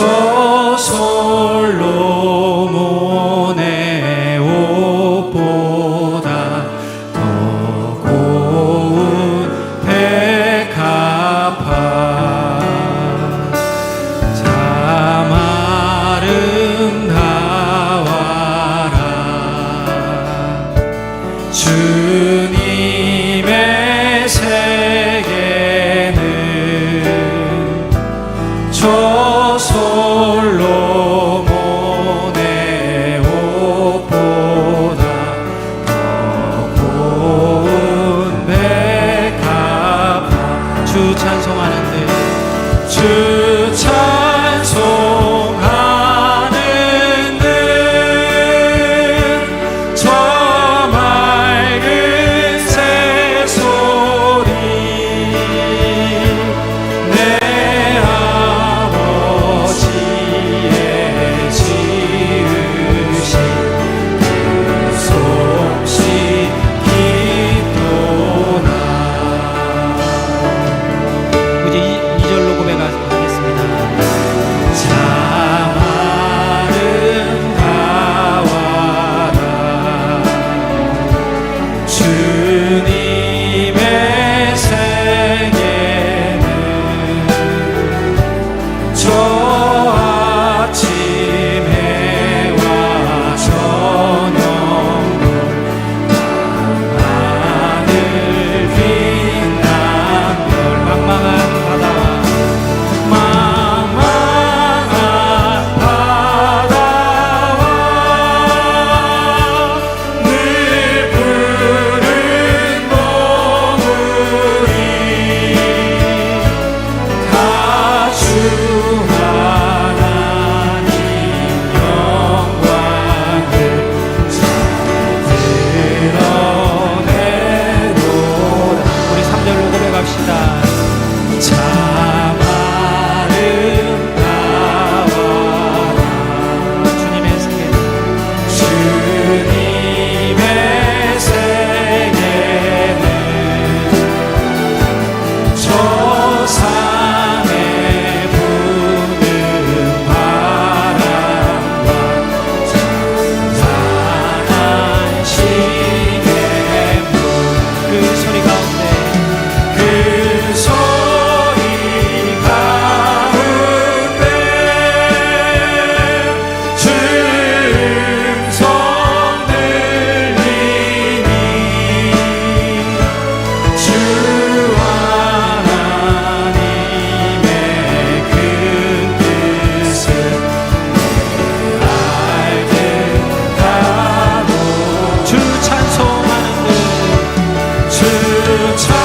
저 솔로몬의 옷보다 더 고운 백합화. 참 아름다워라. 주님의 세계는 저 the time.